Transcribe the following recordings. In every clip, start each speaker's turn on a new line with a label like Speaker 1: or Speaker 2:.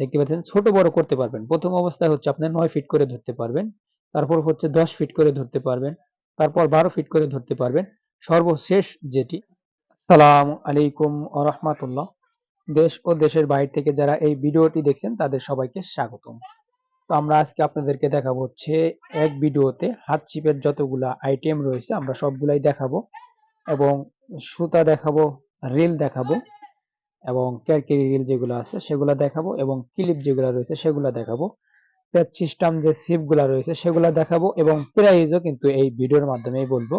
Speaker 1: দেখতে পাচ্ছেন, ছোট বড় করতে পারবেন। প্রথম অবস্থায় হচ্ছে আপনি নয় ফিট করে ধরতে পারবেন। তারপর হচ্ছে দশ ফিট করে ধরতে পারবেন। তারপর বারো ফিট করে ধরতে পারবেন। সর্বশেষ যেটি সালাম আলাইকুম আরহামাতুল্লাহ দেশ ও দেশের বাইরে থেকে যারা এই ভিডিওটি দেখছেন, তাদের সবাইকে স্বাগতম। তো আমরা আজকে আপনাদেরকে দেখাবো হচ্ছে এক ভিডিওতে হাত চিপের যতগুলা আইটেম রয়েছে, আমরা সবগুলাই দেখাবো এবং সুতা দেখাবো রিল দেখাবো। এবং ক্যারকেরি রিল যেগুলো আছে সেগুলো দেখাবো এবং ক্লিপ যেগুলো রয়েছে সেগুলো দেখাবো। প্যাচ সিস্টেম যে সিপগুলো রয়েছে সেগুলো দেখাবো এবং প্রাইজও কিন্তু এই ভিডিওর মাধ্যমেই বলব।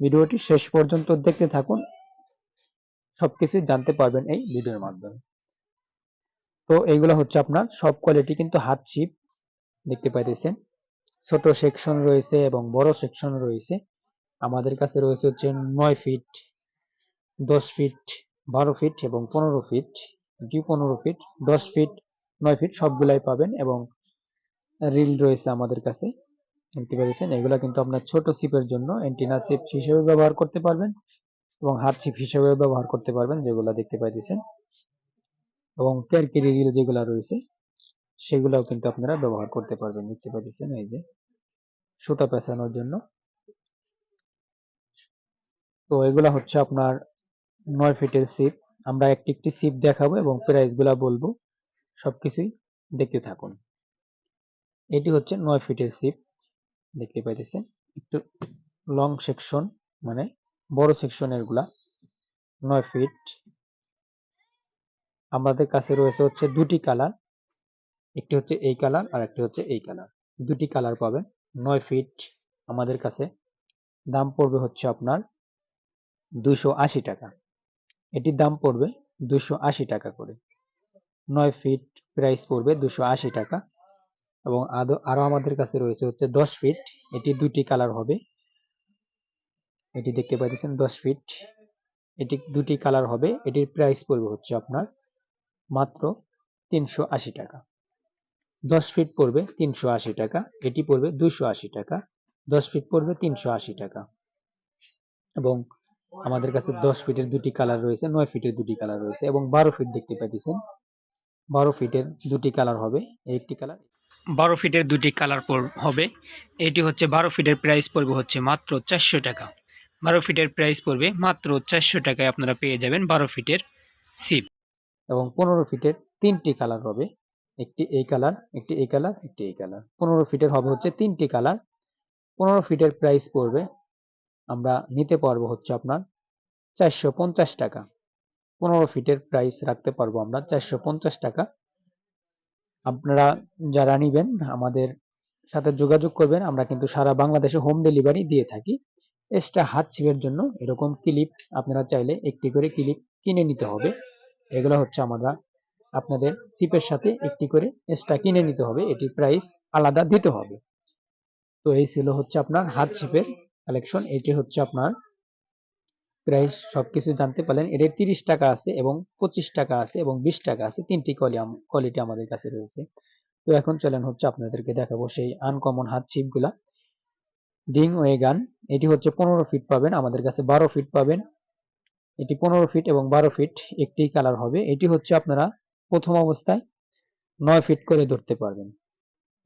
Speaker 1: ভিডিওটি শেষ পর্যন্ত দেখতে থাকুন। সবকিছু জানতে পারবেন এই ভিডিওর মাধ্যমে। তো এইগুলো হচ্ছে আপনার সব কোয়ালিটি কিন্তু হাত চিপ দেখতে পাইতেছেন। ছোট সেকশন রয়েছে এবং বড় সেকশন রয়েছে। আমাদের কাছে রয়েছে হচ্ছে নয় ফিট দশ ফিট বারো ফিট এবং পনেরো ফিট দুই পনেরো ফিট দশ ফিট নয় ফিট সবগুলাই পাবেন এবং রিল রয়েছে আমাদের কাছে। দেখতে পেরেছেন? এগুলো কিন্তু আপনার ছোট সিপের জন্য অ্যান্টিনা সিপ হিসেবে ব্যবহার করতে পারবেন এবং হাত চিপ হিসেবে ব্যবহার করতে পারবেন যেগুলো দেখতে পাইতেছেন। এবং ক্যারকেরি রিল যেগুলো রয়েছে, সেগুলোও কিন্তু আপনারা ব্যবহার করতে পারবেন। দেখতে পাইতেছেন? এই যে সুতা পেঁচানোর জন্য। তো এগুলা হচ্ছে আপনার নয় ফিটের সিপ আমরা একটি একটি সিপ দেখাবো এবং প্রাইসগুলা বলব। সবকিছুই দেখতে থাকুন। এটি হচ্ছে নয় ফিটের সিপ দেখতে পাইতেছেন? একটু লং সেকশন মানে বড় সেকশনেরগুলা। নয় ফিট আমাদের কাছে রয়েছে হচ্ছে দুটি কালার একটি হচ্ছে এই কালার আর একটি হচ্ছে এই কালার দুটি কালার পাবেন। নয় ফিট আমাদের কাছে। দাম পড়বে হচ্ছে আপনার দুশো টাকা। এটির দাম পড়বে দুশো টাকা করে। নয় ফিট প্রাইস পড়বে দুশো টাকা এবং আদো, আরও আমাদের কাছে রয়েছে হচ্ছে দশ ফিট এটি দুটি কালার হবে। এটি দেখতে পাইতেছেন দশ ফিট এটি দুটি কালার হবে। এটির প্রাইস পড়বে হচ্ছে আপনার মাত্র তিনশো আশি টাকা। দশ ফিট পড়বে তিনশো আশি টাকা। এটি পড়বে দুশো টাকা। দশ ফিট পড়বে তিনশো আশি টাকা। এবং আমাদের কাছে দশ ফিটের দুটি কালার রয়েছে নয় ফিটের দুটি কালার রয়েছে এবং বারো ফিট দেখতে পাইতেছেন বারো ফিটের দুটি কালার হবে একটি কালার
Speaker 2: বারো ফিটের দুটি কালার হবে এটি হচ্ছে বারো ফিটের প্রাইস পড়বে হচ্ছে মাত্র চারশো টাকা বারো ফিটের প্রাইস পড়বে মাত্র চারশো টাকায় আপনারা পেয়ে যাবেন বারো ফিটের সিপ
Speaker 1: এবং পনেরো ফিটের তিনটি কালার হবে একটি এই কালার একটি এই কালার একটি এই কালার পনেরো ফিটের হবে হচ্ছে তিনটি কালার পনেরো ফিটের প্রাইস পড়বে আমরা নিতে পারব হচ্ছে আপনার চারশো পঞ্চাশ টাকা। পনেরো ফিটের প্রাইস রাখতে পারব আমরা চারশো পঞ্চাশ টাকা। আপনারা যারা নিবেন, আমাদের সাথে যোগাযোগ করবেন, আমরা কিন্তু সারা বাংলাদেশে হোম ডেলিভারি দিয়ে থাকি। এক্সট্রা হাত ছিপের জন্য এরকম ক্লিপ আপনারা চাইলে একটি করে ক্লিপ কিনে নিতে হবে। এগুলো হচ্ছে আমরা আপনাদের সিপের সাথে একটি করে এক্সট্রা কিনে নিতে হবে। এটির প্রাইস আলাদা দিতে হবে। তো এই ছিল হচ্ছে আপনার হাত ছিপের কালেকশন এটি হচ্ছে আপনার প্রাইস সবকিছু জানতে পারলেন। এটার তিরিশ টাকা আছে এবং পঁচিশ টাকা আছে এবং বিশ টাকা আছে। তিনটি কোয়ালিটি আমাদের কাছে রয়েছে। তো এখন চলেন হচ্ছে আপনাদেরকে দেখাবো সেই আনকমন হাত ছিপগুলা ডিং ওয়েগান, এটি হচ্ছে পনেরো ফিট পাবেন, আমাদের কাছে বারো ফিট পাবেন। এটি পনেরো ফিট এবং বারো ফিট একটি কালার হবে। এটি হচ্ছে আপনারা প্রথম অবস্থায় নয় ফিট করে ধরতে পারবেন।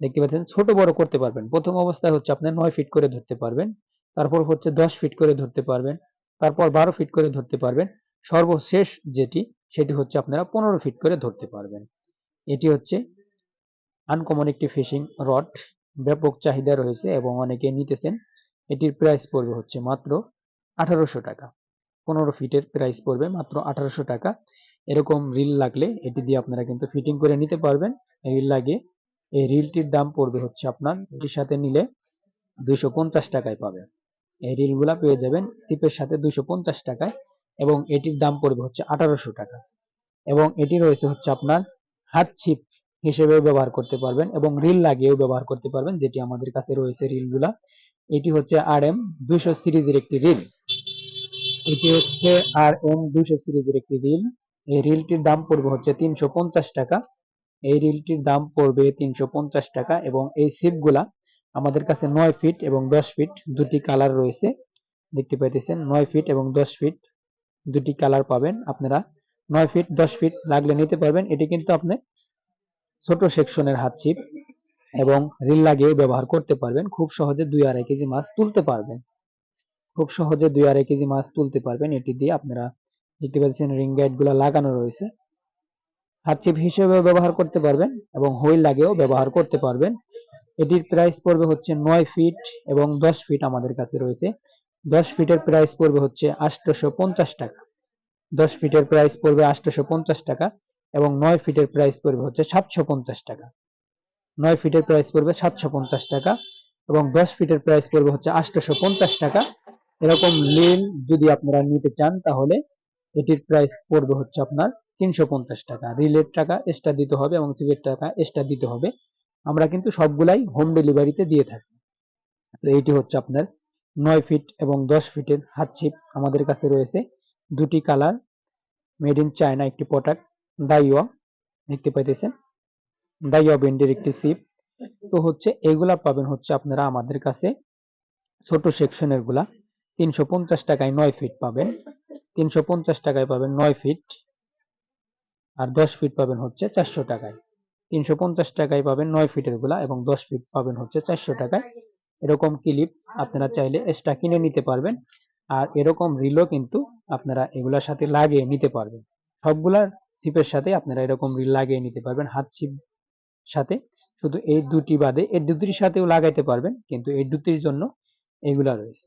Speaker 1: দেখতে পাচ্ছেন, ছোট বড় করতে পারবেন। প্রথম অবস্থায় হচ্ছে আপনার নয় ফিট করে ধরতে পারবেন। তারপর হচ্ছে দশ ফিট করে ধরতে পারবেন, তারপর বারো ফিট করে ধরতে পারবেন। সর্বশেষ যেটি, সেটি হচ্ছে আপনারা পনেরো ফিট করে ধরতে পারবেন। এটি হচ্ছে আনকমন একটি ফিশিং রড ব্যাপক চাহিদা রয়েছে এবং অনেকে নিতেছেন। এটির প্রাইস পড়বে হচ্ছে মাত্র আঠারোশো টাকা। পনেরো ফিটের প্রাইস পড়বে মাত্র আঠারোশো টাকা। এরকম রিল লাগলে এটি দিয়ে আপনারা কিন্তু ফিটিং করে নিতে পারবেন। রিল লাগিয়ে এই রিলটির দাম পড়বে হচ্ছে আপনার, এটির সাথে নিলে পঞ্চাশ টাকায় পাবেন। এই রিলগুলা পেয়ে যাবেন সিপের সাথে পঞ্চাশ টাকায় এবং এটির দাম পড়বে হচ্ছে আঠারোশো টাকা। এবং এটি রয়েছে হচ্ছে আপনার হাত ছিপ হিসেবে ব্যবহার করতে পারবেন এবং রিল লাগিয়েও ব্যবহার করতে পারবেন, যেটি আমাদের কাছে রয়েছে রিলগুলা। এটি হচ্ছে আর এম দুইশো সিরিজের একটি রিল। এটি হচ্ছে আর এম দুইশো সিরিজের একটি রিল। এই রিলটির দাম পড়বে হচ্ছে তিনশো পঞ্চাশ টাকা। এই রিলটির দাম পড়বে তিনশো পঞ্চাশ টাকা এবং এই সিপগুলা আমাদের কাছে নয় ফিট এবং দশ ফিট দুটি কালার রয়েছে। দেখতে পাইতেছেন, নয় ফিট এবং দশ ফিট দুটি কালার পাবেন আপনারা। নয় ফিট, দশ ফিট লাগলে নিতে পারবেন। এটি কিন্তু আপনি ছোট সেকশনের হাত ছিপ এবং রিল লাগিয়েও ব্যবহার করতে পারবেন। খুব সহজে দুই আড়াই কেজি মাছ তুলতে পারবেন। খুব সহজে দুই আড়াই কেজি মাছ তুলতে পারবেন। এটি দিয়ে আপনারা দেখতে পাচ্ছেন রিং গাইডগুলা লাগানো রয়েছে। হাত ছিপ হিসেবে ব্যবহার করতে পারবেন এবং হুইল লাগেও ব্যবহার করতে পারবেন। এটির প্রাইস পড়বে হচ্ছে নয় ফিট এবং দশ ফিট আমাদের কাছে রয়েছে। দশ ফিটের প্রাইস পড়বে হচ্ছে আটশোশো পঞ্চাশ টাকা। দশ ফিটের প্রাইস পড়বে আটশোশো পঞ্চাশ টাকা এবং নয় ফিটের প্রাইস পড়বে হচ্ছে সাতশো পঞ্চাশ টাকা। নয় ফিটের প্রাইস পড়বে সাতশো পঞ্চাশ টাকা এবং দশ ফিটের প্রাইস পড়বে হচ্ছে আটশোশো পঞ্চাশ টাকা। এরকম লিন যদি আপনারা নিতে চান তাহলে এটির প্রাইস পড়বে হচ্ছে আপনার তিনশো পঞ্চাশ টাকা। রিলের টাকা এক্সট্রা দিতে হবে এবং সিভের টাকা এক্সট্রা দিতে হবে। আমরা কিন্তু সবগুলাই হোম ডেলিভারিতে দিয়ে থাকি। তো এইটি হচ্ছে আপনার নয় ফিট এবং দশ ফিটের হাত ছিপ আমাদের কাছে রয়েছে। দুটি কালার মেড ইন চায়না একটি প্রোডাক্ট দাইওয়া দেখতে পাইতেছেন? দাইওয়া ব্র্যান্ডের একটি সিপ তো হচ্ছে এগুলা পাবেন হচ্ছে আপনারা আমাদের কাছে ছোট সেকশনেরগুলা তিনশো পঞ্চাশ টাকায় নয় ফিট পাবেন। তিনশো পঞ্চাশ টাকায় পাবেন নয় ফিট আর দশ ফিট পাবেন হচ্ছে চারশো টাকায়। তিনশো পঞ্চাশ টাকায় পাবেন নয় ফিটেরগুলা এবং দশ ফিট পাবেন হচ্ছে চারশো টাকায়। এরকম ক্লিপ আপনারা চাইলে এক্সট্রা কিনে নিতে পারবেন। আর এরকম রিলও কিন্তু আপনারা এগুলার সাথে লাগিয়ে নিতে পারবেন। সবগুলার সিপের সাথে আপনারা এরকম রিল লাগিয়ে নিতে পারবেন, হাত ছিপ সাথে। শুধু এই দুটি বাদে, এই দুটির সাথেও লাগাইতে পারবেন, কিন্তু এই দুটির জন্য এগুলা রয়েছে।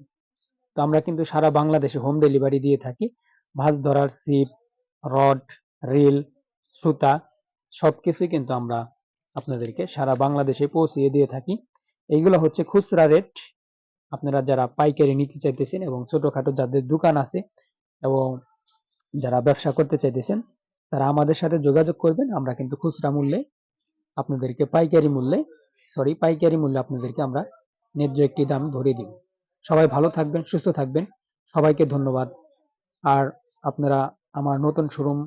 Speaker 1: তো আমরা কিন্তু সারা বাংলাদেশে হোম ডেলিভারি দিয়ে থাকি। মাছ ধরার সিপ রড রিল সুতা সবকিছুই কিন্তু আমরা আপনাদেরকে সারা বাংলাদেশে পৌঁছিয়ে দিয়ে থাকি। এইগুলো হচ্ছে খুচরা রেট। আপনারা যারা পাইকারি নিতে চাইতেছেন এবং ছোটখাটো যাদের দোকান আছে এবং যারা ব্যবসা করতে চাইতেছেন, তারা আমাদের সাথে যোগাযোগ করবেন। আমরা কিন্তু খুচরা মূল্যে আপনাদেরকে পাইকারি মূল্যে সরি পাইকারি মূল্যে আপনাদেরকে আমরা ন্যায্য একটি দাম ধরে দিব। সবাই ভালো থাকবেন, সুস্থ থাকবেন। সবাইকে ধন্যবাদ। আর আপনারা আমার নতুন শোরুম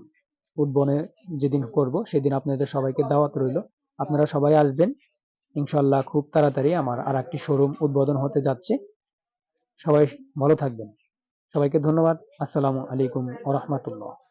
Speaker 1: উদ্বোধনে যেদিন করব, সেদিন আপনাদের সবাইকে দাওয়াত রইল। আপনারা সবাই আসবেন। ইনশাল্লাহ খুব তাড়াতাড়ি আমার আর একটি শোরুম উদ্বোধন হতে যাচ্ছে। সবাই ভালো থাকবেন। সবাইকে ধন্যবাদ। আসসালামু আলাইকুম ওরহমতুল্লাহ